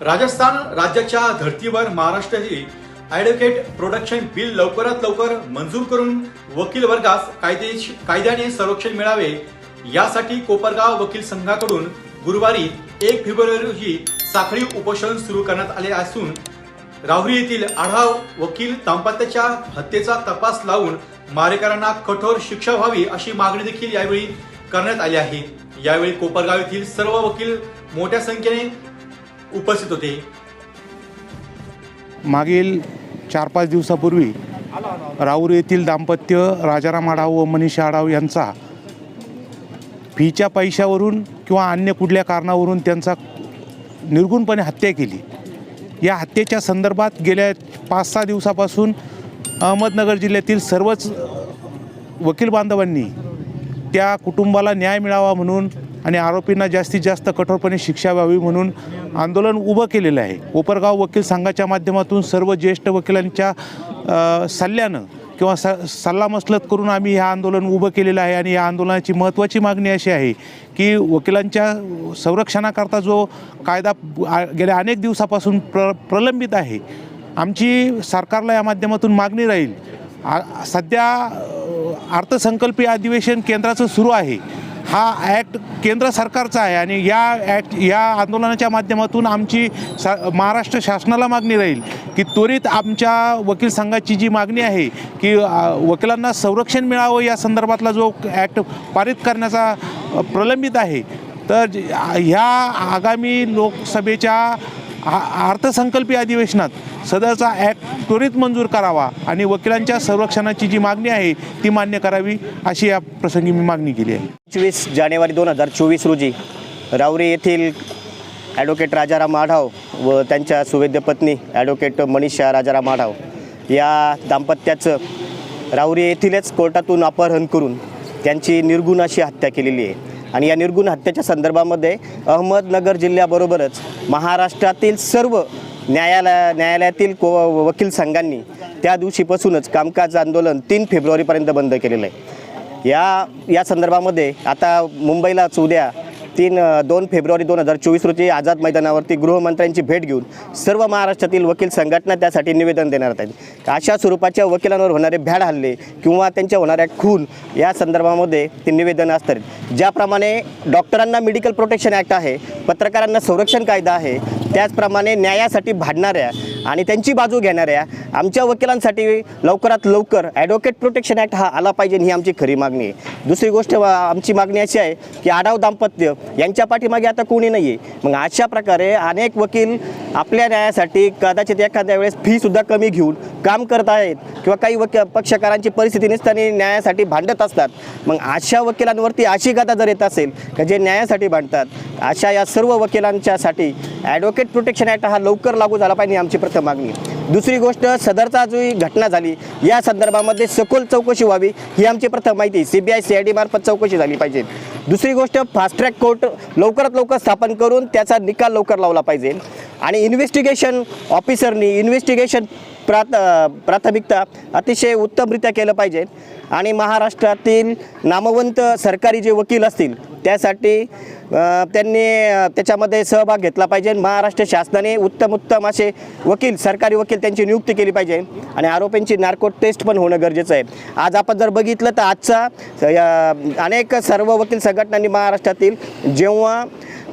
राजस्थान राज्याच्या धर्तीवर महाराष्ट्राची ॲडव्होकेट प्रोडक्शन बिल लवकरात लवकर मंजूर करून वकील वर्गास कायदेश कायद्याने संरक्षण मिळावे यासाठी कोपरगाव वकील संघाकडून गुरुवारी एक फेब्रुवारी रोजी साखळी उपोषण सुरू करण्यात आले असून राहुरी येथील आढाव वकील दाम्पत्याच्या हत्येचा तपास लावून मारेकरांना कठोर शिक्षा व्हावी अशी मागणी देखील यावेळी करण्यात आली आहे. यावेळी कोपरगाव येथील सर्व वकील मोठ्या संख्येने उपस्थित होते. मागील चार पाच दिवसापूर्वी राऊर येथील दाम्पत्य राजाराम आढाव व मनीषा आढाव यांचा फीच्या पैशावरून किंवा अन्य कुठल्या कारणावरून त्यांचा निर्गुणपणे हत्या केली. या हत्येच्या संदर्भात गेल्या पाच सहा दिवसापासून अहमदनगर जिल्ह्यातील सर्वच वकील बांधवांनी त्या कुटुंबाला न्याय मिळावा म्हणून आणि आरोपींना जास्तीत जास्त कठोरपणे शिक्षा व्हावी म्हणून आंदोलन उभं केलेलं आहे. कोपरगाव वकील संघाच्या माध्यमातून सर्व ज्येष्ठ वकिलांच्या सल्ल्यानं किंवा स सल्लामसलत करून आम्ही हे आंदोलन उभं केलेलं आहे आणि या आंदोलनाची महत्त्वाची मागणी अशी आहे की वकिलांच्या संरक्षणाकरता जो कायदा आ- गेल्या अनेक दिवसापासून प्र प्रलंबित आहे आमची सरकारला या माध्यमातून मागणी राहील. आ- सध्या अर्थसंकल्पीय अधिवेशन केंद्राचं सुरू आहे. हा ॲक्ट केंद्र सरकारचा आहे आणि या ॲक्ट या आंदोलनाच्या माध्यमातून आमची सा महाराष्ट्र शासनाला मागणी राहील की त्वरित आमच्या वकील संघाची जी मागणी आहे की वकिलांना संरक्षण मिळावं या संदर्भातला जो ॲक्ट पारित करण्याचा प्रलंबित आहे. तर ज- ह्या आगामी लोकसभेच्या अर्थसंकल्पीय अधिवेशनात सदरचा ॲक्ट त्वरित मंजूर करावा आणि वकिलांच्या संरक्षणाची जी मागणी आहे ती मान्य करावी अशी या प्रसंगी मी मागणी केली आहे. पंचवीस जानेवारी दोन हजार चोवीस रोजी रावरी येथील ॲडव्होकेट राजाराम आढाव व त्यांच्या सुवेद्य पत्नी ॲडव्होकेट मनीषा राजाराम आढाव या दाम्पत्याचं रावरी येथीलच कोर्टातून अपहरण करून त्यांची निर्गुण अशी हत्या केलेली आहे. आणि या निर्गुण हत्येच्या संदर्भामध्ये अहमदनगर जिल्ह्याबरोबरच महाराष्ट्रातील सर्व न्यायालया न्यायालयातील को वकील संघांनी त्या दिवशीपासूनच कामकाज आंदोलन तीन फेब्रुवारीपर्यंत बंद केलेलं आहे. या या संदर्भामध्ये आता मुंबईलाच उद्या तीन दोन फेब्रुवारी दोन हजार चोवीस रोजी आझाद मैदानावरती गृहमंत्र्यांची भेट घेऊन सर्व महाराष्ट्रातील वकील संघटना त्यासाठी निवेदन देणार आहेत. अशा स्वरूपाच्या वकिलांवर होणारे भ्याड हल्ले किंवा त्यांच्या होणाऱ्या खून या संदर्भामध्ये ते निवेदन असतात. ज्याप्रमाणे डॉक्टरांना मेडिकल प्रोटेक्शन ॲक्ट आहे पत्रकारांना संरक्षण कायदा आहे त्याचप्रमाणे न्यायासाठी भांडणाऱ्या आणि त्यांची बाजू घेणाऱ्या आमच्या वकिलांसाठी लवकरात लवकर ॲडव्होकेट प्रोटेक्शन ॲक्ट हा आला पाहिजे ही आमची खरी मागणी आहे. दुसरी गोष्ट आमची मागणी अशी आहे की आडाव दाम्पत्य यांच्या पाठीमागे आता कोणी नाही आहे मग अशा प्रकारे अनेक वकील आपल्या न्यायासाठी कदाचित एखाद्या वेळेस फीसुद्धा कमी घेऊन काम करत आहेत किंवा काही वक पक्षकारांची परिस्थिती नसताना न्यायासाठी भांडत असतात. मग अशा वकिलांवरती अशी गदा जर येत असेल का जे न्यायासाठी भांडतात? अशा या सर्व वकिलांच्यासाठी ॲडव्होकेट प्रोटेक्शन ॲक्ट हा लवकर लागू झाला पाहिजे आमची प्रत्येक प्रथम मागणी. दुसरी गोष्ट सदरचा जो घटना झाली या संदर्भामध्ये सखोल चौकशी व्हावी ही आमची प्रथम माहिती. C B I C I D मार्फत चौकशी झाली पाहिजे. दुसरी गोष्ट फास्ट ट्रॅक कोर्ट लवकरात लवकर स्थापन करून त्याचा निकाल लवकर लावला पाहिजे. आणि इन्व्हेस्टिगेशन ऑफिसरनी इन्व्हेस्टिगेशन प्राथ प्राथमिकता अतिशय उत्तमरित्या केलं पाहिजे. आणि महाराष्ट्रातील नामवंत सरकारी जे वकील असतील त्यासाठी त्यांनी त्याच्यामध्ये सहभाग घेतला पाहिजे. महाराष्ट्र शासनाने उत्तम उत्तम असे वकील सरकारी वकील त्यांची नियुक्ती केली पाहिजे. आणि आरोपींची नार्को टेस्ट पण होणं गरजेचं आहे. आज आपण जर बघितलं तर आजचा अनेक सर्व वकील संघटनांनी महाराष्ट्रातील जेव्हा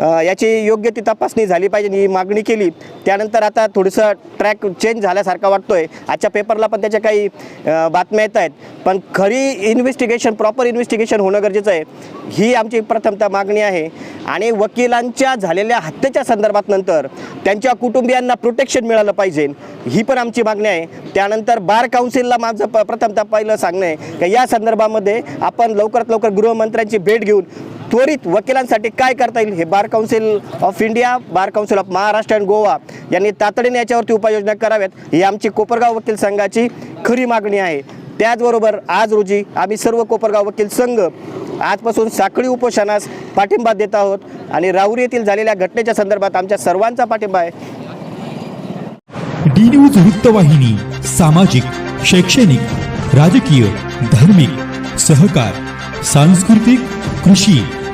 याची योग्य ती तपासणी झाली पाहिजे ही मागणी केली. त्यानंतर आता थोडंसं ट्रॅक चेंज झाल्यासारखा वाटतोय. आजच्या पेपरला पण त्याच्या काही बातम्या येत आहेत. पण खरी इन्व्हेस्टिगेशन प्रॉपर इन्व्हेस्टिगेशन होणं गरजेचं आहे. ही आमची प्रथमतः मागणी आहे. आणि वकिलांच्या झालेल्या हत्येच्या संदर्भात नंतर त्यांच्या कुटुंबियांना प्रोटेक्शन मिळालं पाहिजे. ही पण आमची मागणी आहे. त्यानंतर बार काउन्सिलला माझं प प्रथमतः पहिलं सांगणं आहे. की या संदर्भामध्ये आपण लवकरात लवकर गृहमंत्र्यांची भेट घेऊन त्वरित वकिलांसाठी काय करता येईल? हे bar council of India bar council of Maharashtra and Goa यांनी तातडीने याच्यावरती उपाययोजना कराव्यात. ही आमची कोपरगाव वकील संघाची खरी मागणी आहे. त्याचबरोबर आज रोजी आम्ही सर्व कोपरगाव वकील संघ आजपासून साखळी उपोषणास पाठिंबा देत आहोत आणि राहुरी येथील झालेल्या घटनेच्या संदर्भात आमच्या सर्वांचा पाठिंबा आहे. डी न्यूज वृत्तवाहिनी सामाजिक शैक्षणिक राजकीय धार्मिक सहकार सांस्कृतिक कृषी.